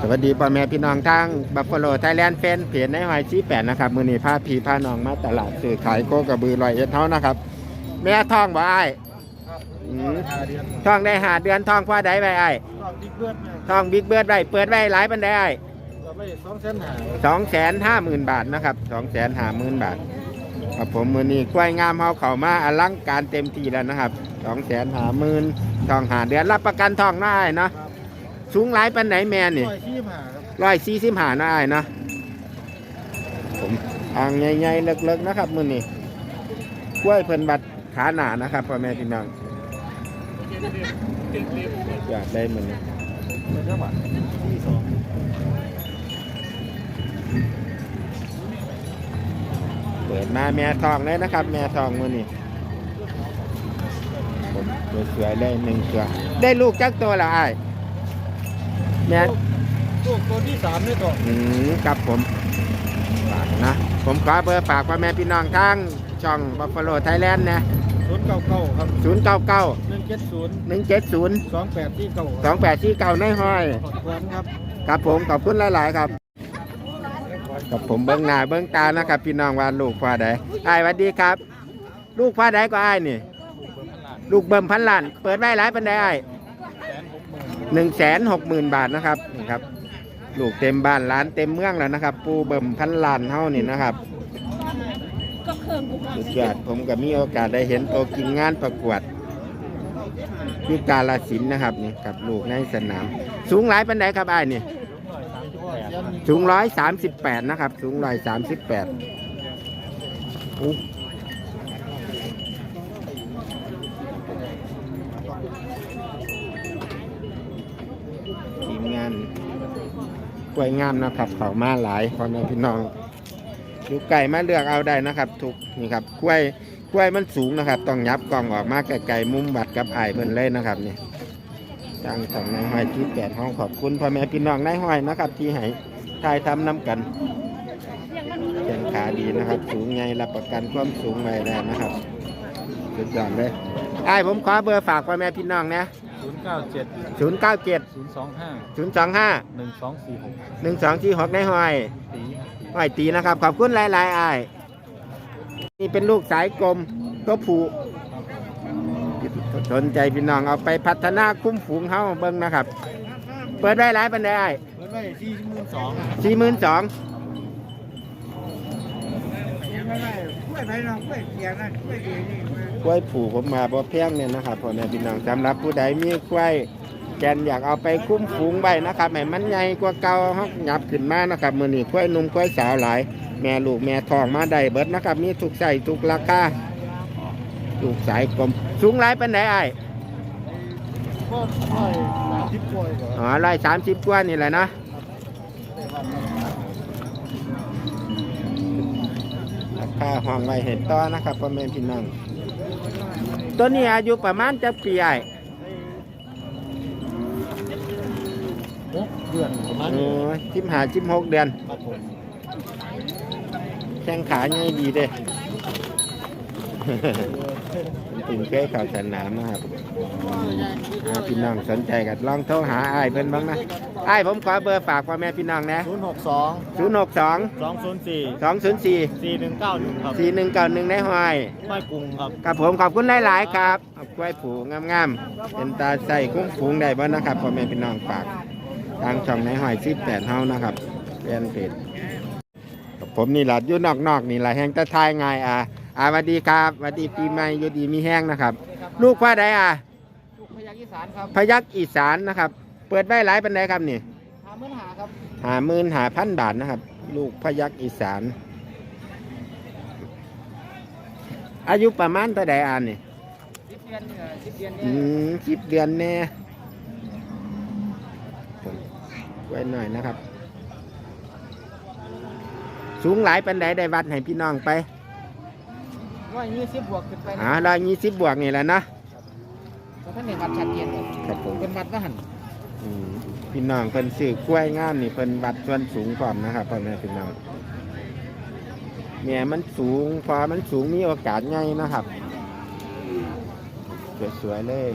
สวัสดีพ่อแม่พี่น้องทางบัฟฟาโลไทยแลนด์เฟนเพจในหอยชี้แปดนะครับ มือนี้พาพี่พาน้องมาตลาดซื้อขายโคกระบือลอยเอ็ดเท่านะครับ แม่ท้องบ่อ้ายอืมท้องได้หาเดือนท้องพ่อใดไว้อ้ายรอบบิ๊กเบิร์ดนะท้องบิ๊กเบิร์ดไว้เปิดไว้หลายปันได้อ้ายเราไปสองเส้นหาสองแสนห้าหมื่นบาทนะครับสองแสนห้าหมื่นบาทครับผมมือนี้กล้วยงามเฮาเข้ามาอลังการเต็มที่แล้วนะครับสองแสนห้าหมื่นทองหาเดือนรับประกันทองได้เนาะ สูงหลายปันไหนแม่นี่ร้อยที่หาครับร้อยสี่สิบห้าได้เนาะผมอ่างใหญ่ๆเลิกๆนะครับมือนี้กล้วยเพิ่นบัดขาหนานะครับพ่อแม่พี่น้องอยากได้มือนี้เป็นจังหวัดที่สองเปิดมาแม่ทองเลยนะครับ แม่ทองมือนี้ผมสวยๆเลยหนึ่งตัวได้ลูกจักตัวละไอ้าย แม่ลูกตัวที่สามนี่ต่ออืมครับผมฝากนะ ผมขอเบอร์ฝากพ่อแม่พี่น้องทางช่องบัฟฟาโลไทยแลนด์นะศูนย์เก้าเก้าครับศูนย์เก้าเก้าหนึ่งเจ็ดศูนย์หนึ่งเจ็ดศูนย์สองแปดที่เก้าสองแปดที่เก่าในห้อยขอบคุณครับครับผมขอบคุณหลาย ๆ ครับกับผมเบิ้งหน้าเบิ้งตานะครับ พี่น้องว่าลูกพ่อใดไอ้ายหวัดดีครับ ลูกพ่อใดก็ไอ้ายนี่ ลูกเบิ่มพันล้าน เปิดไว้หลายปันไดไอ้ายแสน หนึ่งแสนหกหมื่นบาทนะครับนี่ครับลูกเต็มบ้านร้านเต็มเมืองแล้วนะครับ ปูเบิ่มพันล้านเท่านี่นะครับสุดยอดผมก็มีโอกาสได้เห็นโตกินงานประกวดที่กาลสินนะครับนี่กับลูกในสนาม สูงหลายปันไดครับไอ้นี่สูงร้อยสามสิบแปดนะครับ สูงร้อยสามสิบแปด วยงามนะครับเขามาหลายพ่อแม่พี่น้องดูไก่มาเลือกเอาได้นะครับ ทุกนี่ครับกล้วยกล้วยมันสูงนะครับ ต้องยับกล่องออกมาไกลๆมุมบัดกับไอ้เพิ่นเลยนะครับนี่ตั้งของนายห้อยที่แปดห้องขอบคุณพ่อแม่พี่น้องนายห้อยนะครับ ที่ให้ทายทำน้ำกันแข้งขาดีนะครับ สูงไงรับประกันความสูงไว้ได้นะครับสุดยอดเลยไอ้ผมขอเบอร์ฝากพ่อแม่พี่น้องนะ ศูนย์เก้าเจ็ดศูนย์เก้าเจ็ดศูนย์สองห้าศูนย์สองห้าหนึ่งสองสี่หกหนึ่งสองที่หกในห้อยตีห้อยตีนะครับ ขอบคุณหลายๆไอ้ายนี่เป็นลูกสายกลมก็ผูสนใจพี่น้องเอาไปพัฒนาคุ้มฝูงเขาเบิ้งนะครับ เปิดได้หลายปันได้เปิดไว้ที่หมื่นสองสี่หมื่นสองไม่ได้ กล้วยไผ่น้องกล้วยเกียร์นั่นกล้วยดีนี่กล้วยผูผมมาบ่แพงเนี่ยนะครับพ่อแม่พี่น้องสำหรับผู้ใดมีกล้วยแกนอยากเอาไปคุ้มฝูงไว้นะครับให้มันใหญ่กว่าเก่าเฮาหยับขึ้นมานะครับมื้อนี้กล้วยหนุ่มกล้วยสาวหลาย แม่ลูกแม่ทองมาได้เบิดนะครับ มีทุกไส้ทุกราคาลูกสายกลมสูงหลายปานใดอ้ายก็ร้อยสามสิบกล้วยก่อนอ๋อ130กว่านี่แหละนะรา คาห้องไว้เห็นต่อนะครับพ่อแม่พี่น้องตัวนี้อายุประมาณจะปีอ้ายหกเดือนประมาณโอ้นี้ยชิมหาชิมหกเดือนครับผมแข้งขาง่ายดีเด้ถึงเคยเข้าสนามนะครับอ่าพี่น้องสนใจกันลองโทรหาไอ้ายเพิ่นบ้างนะไอ้ายผมขอเบอร์ฝากพ่อแม่พี่น้องนะศูนย์หกสอง0 6 2สองศูนย์สี่2 0 4สี่หนึ่งเก้าหนึ่งครับ4 1 9 1ในห้อยไม่กรุงครับกับผมขอบคุณหลายๆครับเอากล้วยผูงามๆเป็นตาใส่คุ้มฝูงได้บ้างนะครับพ่อแม่พี่น้องฝากทางช่องในห้อยซิปแปดเฮานะครับเป็นเพจผมนี่แหละอยู่นอกๆนี่แหละแห้งแตะทายง่ายอะอ่าสวัสดีครับสวัสดีปีใหม่อยู่ดีมีแห้งนะครับ ลูกว่าใดอะลูกพยักอีสานครับพยักอีสานนะครับ เปิดไว้หลายปันไดครับนี่หาเมื่อหาครับหาหมื่นหาพันบาทนะครับ ลูกพยักอีสาน อายุประมาณเท่าใดอ่านนี่สิบเดือนเนี่ยสิบเดือนอืเนี่ยมสิบเดือนแน่ไว้หน่อยนะครับ สูงหลายปันไดได้วัดให้พี่น้องไปร้อยยี่สิบบวกขึ้นไปอ่าร้อยยี่สิบบวกนี่แหละนะแต่ท่านเห็นวัดชัดเจนครับครับผมเป็นวัดว่าหันอืม พี่น้องเพิ่นซื้อกล้วยงามนี่เพิ่นวัดส่วนสูงพร้อมนะครับพ่อแม่พี่น้องเนี่ยมันสูงพอมันสูงมีโอกาสง่ายนะครับสวยๆเลย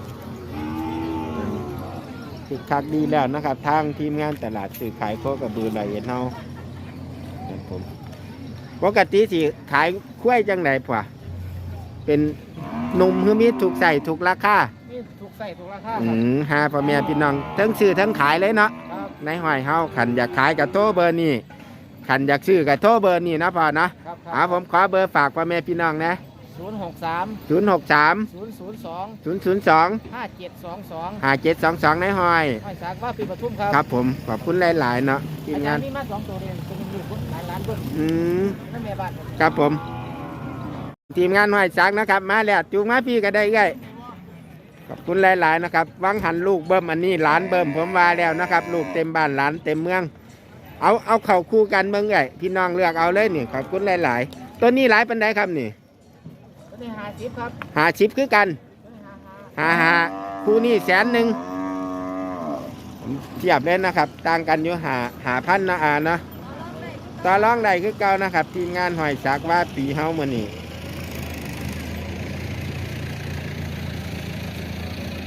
อืมคึกคักดีแล้วนะครับทางทีมงานตลาดสื่อขายโคกระบือไหลเอ็นเฮาผมปกติสิขายกล้วยจังไหนป่ะเป็นหนุ่มคือมีถูกใส่ถูกราคา ใส่ถูกราคาอืครับมหาพ่อแม่พี่น้องทั้งซื้อทั้งขายเลยเนาะครับในหอยเฮาขันอยากขายกับโทรเบอร์นี้ขันอยากซื้อกับโทรเบอร์นี้นะพ่อนะครับเอาผมขอเบอร์ฝากพ่อแม่พี่น้องนะศูนย์หกสามศูนย์หกสามศูนย์ศูนย์สองศูนย์ศูนย์สองห้าเจ็ดสองสองหาเจ็ดสองสองในหอย ห้อยสากว่าปีปทุมครับครับผมขอบคุณหลาย ๆ เนาะทีมานอางจารย์มีมาสองตัวเรียนเป็นลูกคนหลายล้านเบิ้ลอืมนั่นแม่บ้านครับผม ทีมงานหอยสักนะครับ มาแล้วจูงมาพี่ก็ได้ไง ขอบคุณหลายๆนะครับวังหันลูกเบิ้มอันนี้หลานเบิ้มผมว่าแล้วนะครับ ลูกเต็มบ้านหลานเต็มเมือง เอาเอาเข่าคู่กันเมืองไงพี่น้องเลือกเอาเลยนี่ขอบคุณหลายๆตัวนี้หลายปันไดครับนี่ตัวนี้หาสิบครับหาชิปคือกันตัวนี้หาหาหาหาคู่นี้แสนหนึ่งผมเทียบเลยนะครับ ต่างกันอยู่หาหาพันนะอานะต่อรองใดคือเก่านะครับ ทีมงานหอยสักว่าปีเฮามือนี่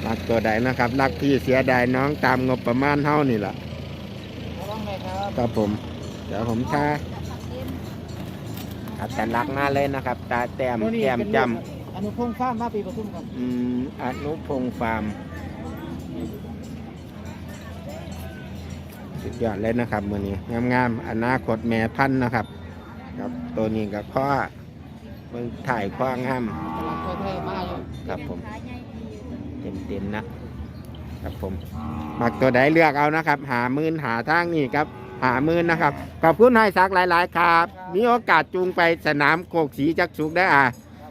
รักตัวใดนะครับรักพี่เสียดายน้องตามงบประมาณเฮานี่แหละระวังแม่ครับครับผม เดี๋ยวผมชาอัตลักษณ์มาเลยนะครับ ตาแต้มตัวนี้แต้มเป็นจลูกอนุพงษ์ฟ้าร์มมาปีปทุมครับำอืมอนุพงษ์ฟาร์มสุดยอดเลยนะครับมือนี้งามๆอนาคตแม่พันธุ์นะครับ ครับตัวนี้กับข้อเบิ่งถ่ายข้องามตลาดทั่วไทยมาอยู่ครับผม เต็มๆนะครับผมมักตัวใดเลือกเอานะครับ หามื่นหาทางนี่ครับ หามื่นนะครับ ขอบคุณให้สักหลาย ๆ ครับ มีโอกาสจูงไปสนามโคกสีจักสุกได้อะ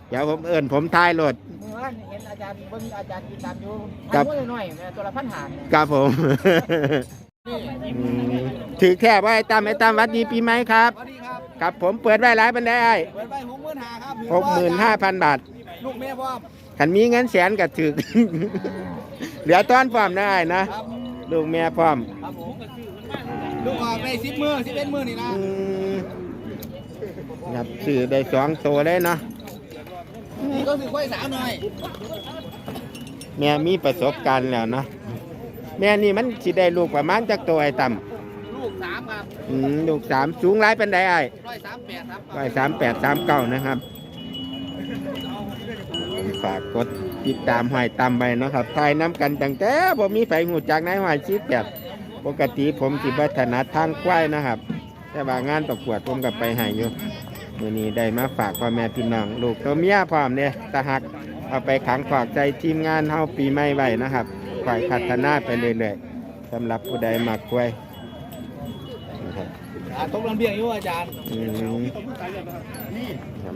เดี๋ยวผมเอิ่นผมทายรถเมื่อวานเห็นอาจารย์เบิ่งอาจารย์กินตามอยู่ครับอันน้อยๆแม่ตัวละพันหาเนี่ยครับผมอืมถือแค่ว่าไอ้ตั้มไอ้ตั้มหวัดดีปีไหมครับสวัสดีครับครับผมเปิดไว้หลายปันได้เปิดไปหกหมื่นหาครับหกหมื่นห้าพันบาท ลูกแม่พ่อม ขันมีเงินแสนกับถือ เหลือต้อนพร้อมได้นะ ครับลูกแม่พร้อมครับผมลูกออกได้สิบมือสิบเอ็ดมือนี่นะ อืมครับสื่อได้สองตัวเลยเนาะ นี่ก็คือค่อยสาวหน่อยแม่มีประสบการณ์แล้วเนาะแม่นี่มันสิได้ลูกประมาณจากตัวไอ้ต่ลูกสามครับำอืมลูกสามสูงหลายเป็นไดไอ้ร้อยสามแปดครับร้อยสามแปดสามเก้านะครับผมฝากกดติดตามหอยตามไปเนาะครับทายน้ำกันตั้งแต่ผมมีไฟหูจากนายหอยชีพแบบปกติผมสิบัถนัดทางควายนะครับ แต่ว่างานประกวดผมกับไปหายอยู่วันนี้ได้มาฝากพ่อแม่พี่น้องลูกตัวเมียพร้อมเนี่ยตะหักเอาไปขังขวากใจทีมงานเฮาปีใหม่ไว้นะครับคอยพัฒนาไปเรื่อยๆสำหรับผู้ใดมักควาย ตกลำเบียงอยู่อาจารย์อืมครับ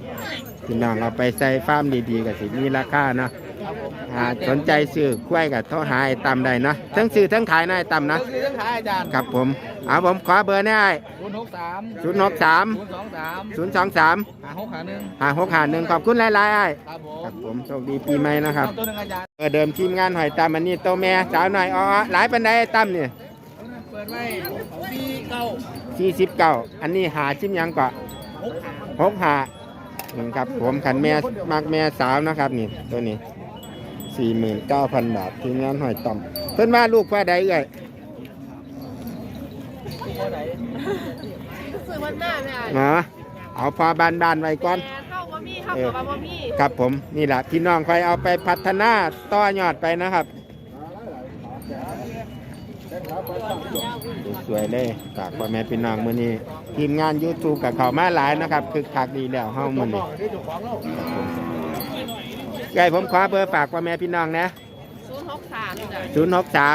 พี่น้องเอาไปใส่ฟาร์มดีๆกับสิมีราคาเนาะครับผมหาสนใจซื้อกล้วยกับโทรหาไอ้ตำได้เนาะทั้งซื้อทั้งขายนะไอ้ตำนะก็คือเรื่องขายอาจารย์ครับผมเอาผมขอเบอร์ได้ศูนย์หกสามศูนย์หกสามศูนย์สองสามศูนย์สองสามหาหกหาหนึ่งหาหกหาหนึ่งขอบคุณหลายๆไอ้ครับผมครับผมโชคดีปีใหม่นะครับเอาตัวหนึ่งอาจารย์เออเดิมทีมงานหอยตำอันนี้โตวแม่สาวหน่อยอ๋อหลายปันไดไอ้ตำเนี่ยเปิดไว้ปีเก้า สี่สิบเก้าอันนี้หาชิมหยังก็หกหาหกหานี่ครับผมขันแม่มักแม่สาวนะครับนี่ตัวนี้สี่หมื่นเก้าพันบาททีมงานหอยต่อมเพิ่นว่าลูกว่าใดเอ่ยตัวไหนซื้อวันหน้าไม่อะเนาะเอาพอบานบานๆไว้ก่อนแม่เข้าว่ามีเข้ากับว่ามีครับผมนี่แหละพี่น้องคอยเอาไปพัฒนาต่อยอดไปนะครับ สวยเลยฝากพ่อแม่พี่น้องมื้อนี้ทีมงาน YouTube กับเขามาหลายนะครับคึกคักดีแล้วเฮามื้อนี้ไก่ผมขอเบอร์ฝากพ่อแม่พี่น้องนะศูนย์หกสามจ้ะ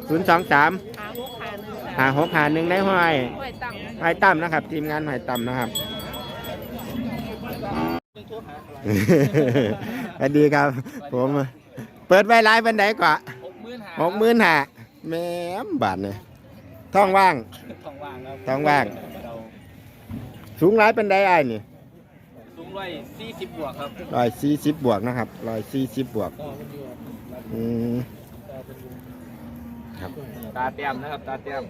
063 ศูนย์สองสาม023 หาหกหาหนึ่งจ้ะหาหกหาหนึ่งได้ห้อยห้วยตั้งห้อยตั้มนะครับ ทีมงานห้อยตั้มนะครับ สวัสดีครับ ผม เปิดไว้ไลฟ์บันไดกว่าหกหมื่นหาหกหมื่นห้า แหม่มบาทเนี่ยท้องว่าง ท้องว่างครับท้องว่างสูงหลายเป็นไดไอ้ายนี่สูงร้อยสี่สิบบวกครับร้อยสี่สิบบวกนะครับร้อยสี่สิบบวกอืมครับตาเตรียมนะครับตาเตรียม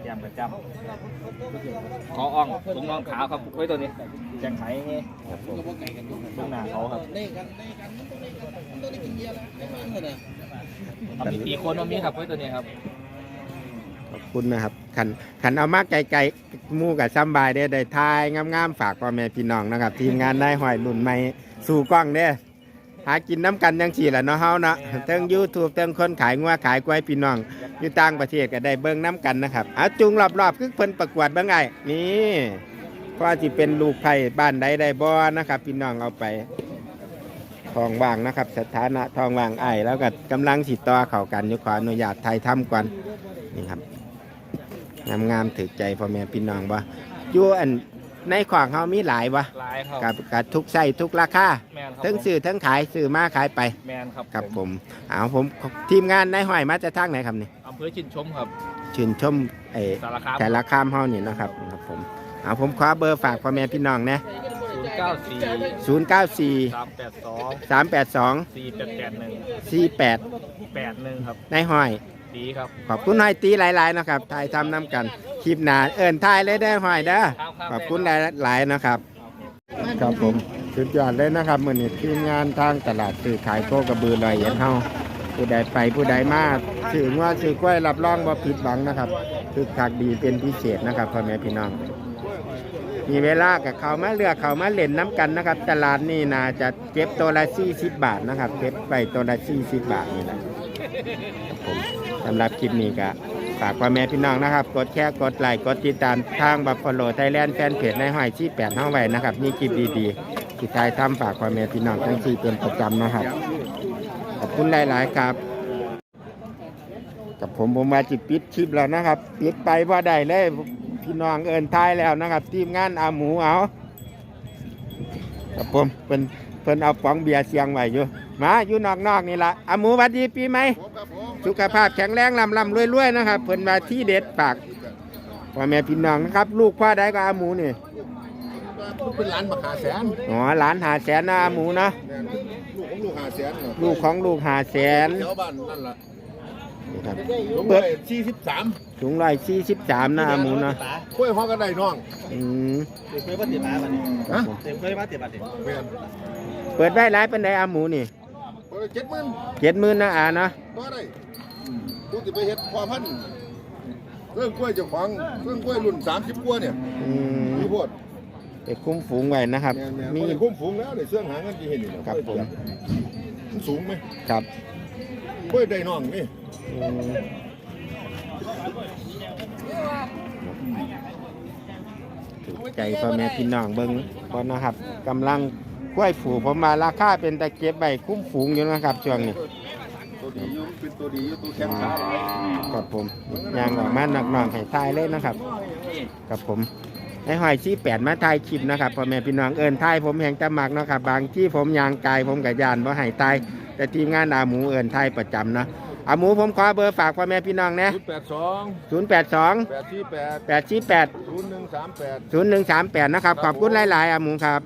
เตรียมประจำขออ่องสูงน้องขาวครับไว้ตัวนี้แจงไข่ไงครับผมข้างหน้าเขาครับ เอามีตีโคนมามีครับไว้ตัวนี้ครับ ขอบคุณนะครับขันขันเอามากไกลๆหมู่กับซ้ำบายได้ได้ทายงามๆฝากพ่อแม่พี่น้องนะครับ ทีมงานได้หอยรุ่นใหม่สู่กล้องเด้อหากินน้ำกันยังสี่แหละเนาะเฮาเนาะเทั้งยูทูบเทั้งคนขายงัวขายกล้วยพี่น้อง อยู่ต่างประเทศก็ได้เบิ่งน้ำกันนะครับเอาจุงรอบๆคือเพิ่นประกวดเบิ่งไงนี่ก็สิเป็นลูกไผ่บ้านใดได้บ่นะครับ พี่น้องเอาไป ทองว่างนะครับ สถานะทองว่างไอ้ายแล้วก็กำลังสิต่อเข้ากันอยู่ขออนุญาตไทยทำก่อนนี่ครับงามๆถือใจพ่อแม่พี่น้องบ่อยู่อันในของเฮามีหลายบ่ลายครับกับกับทุกไส้ทุกราคาแมนครับทั้งซื้อทั้งขายซื้อมาขายไปแมนครับครับผมเอาผมทีมงานนายห้อยมาจะทางไหนครับนี่อำเภอชินชมครับชื่นชมไอ้สารคามแต่ละคามเฮานี่นะครับครับผมเอาผมขอเบอร์ฝากพ่อแม่พี่น้องนะศูน ย์เก้าสี่094 สามแปดสอง382 สี่แปดแปดหนึ่ง48แปดหนึ่งครับนายห้อย ดีครับขอบคุณหอยตีหลายๆนะครับถ่ายทำน้ำกันคลิปหนาเอิญถ่ายเลยได้อหอยเด้อครับครับขอบคุณหลายๆนะครับ ครับผมสุดยอดเลยนะครับมือนี้ทีมงานทางตลาดซื้อขายโคกระบือลอยเอ็ดเฮาผู้ใดไปผู้ใดมาสื่อว่าสื่อกล้วยรับรองบ่ผิดหวังนะครับคือคักดีเป็นพิเศษนะครับพ่อแม่พี่น้อง มีเวลากับเขามาเลือกเขามาเล่นน้ำกันนะครับ ตลาดนี่น่าจะเก็บตัวละ40บาทนะครับ เก็บไปตัวละ40บาทนี่แหละผมสำหรับคลิปนี้ก็ฝากพ่อแม่พี่น้องนะครับ กดแชร์กดไลค์กดติดตามทางบัฟฟาโลไทยแลนด์แฟนเพจในห้อยชี้แปดห้องไว้นะครับมีคลิปดีๆที่ทายทำฝากพ่อแม่พี่น้องทั้งสี่เป็นประจำนะครับขอบคุณหลายๆครับกับผมผมมาจิปิดคลิปแล้วนะครับปิดไปว่าได้เลย พี่น้องเอินทายแล้วนะครับ ทีมงานเอาหมูเอากับผมเป็นเพิ่นเอาป๋องเบียร์เสียงไว้อยู่มาอยู่นอกๆนี่ละเอาหมูหวัดดีปีไหมสุขภาพแข็งแรงลำลำรวยๆนะครับเพิ่นมาที่เด็ดปากพ่อแม่พี่น้องนะครับ ลูกพ่อใดก็เอาหมูนี่ลูกเป็นหลานบักหาแสนอ๋อหลานหาแสนนะเอาหมูเนาะลูกของลูกหาแสนลูกของลูกหาแสนแถวบ้านนั่นล่ะนี่ครับลูกเปิด สี่สิบสาม สูงร้อยสี่สิบสามนะเอาหมูเนาะคุยห้องกันได้น้องอืมเคยมาเตียบ้านมันนี่ฮะเต็มเคยมาเตียบ้านนี่แม่นเปิดได้หลายเป็นไดเอาหมูนี่เปิดเจ็ดหมื่นเจ็ดหมื่นนะอาเนาะต่อได้กูจะไปเฮ็ดความพันธุ์เรื่องกล้วยเจ้าของเรื่องกล้วยรุ่นสามสิบกว่าเนี่ยอืมมีโพดไปคุ้มฝูงไว้นะครับแม่นแม่นมีมีคุ้มฝูงแล้วเนี่ยเสื่องหาเงินที่เห็นนี่นะครับผมมันสูงไหมครับกล้วยได้น้องนี่อืม ถูกใจพ่อแม่พี่น้องเบิ้งก่อนนะครับกำลังกล้วยฝูผมมาราคาเป็นตะเกียบใบคุ้มฝูงอยู่นะครับช่วงนี้ตัวดีอยู่เป็นตัวดีอยู่ตัวแข็งขาหลายกับผมยางออกมาหนักหน่องให้ทายเลยนะครับกับผมไอ้หอยชี้แปดมาทายคลิปนะครับพ่อแม่พี่น้องเอินทายผมแห่งตะหมักนะครับบางที่ผมยางกายผมกับยานว่าให้ตายแต่ทีมงานอาหมูเอินทายประจำเนาะอาหมูผมขอเบอร์ฝากพ่อแม่พี่น้องนะศูนย์แปดสองศูนย์แปดสองแปดสี่แปดแปดชี้แปดศูนย์หนึ่งสามแปดศูนย์หนึ่งสามแปดนะครับ ขอบคุณหลาย ๆอาหมูครับ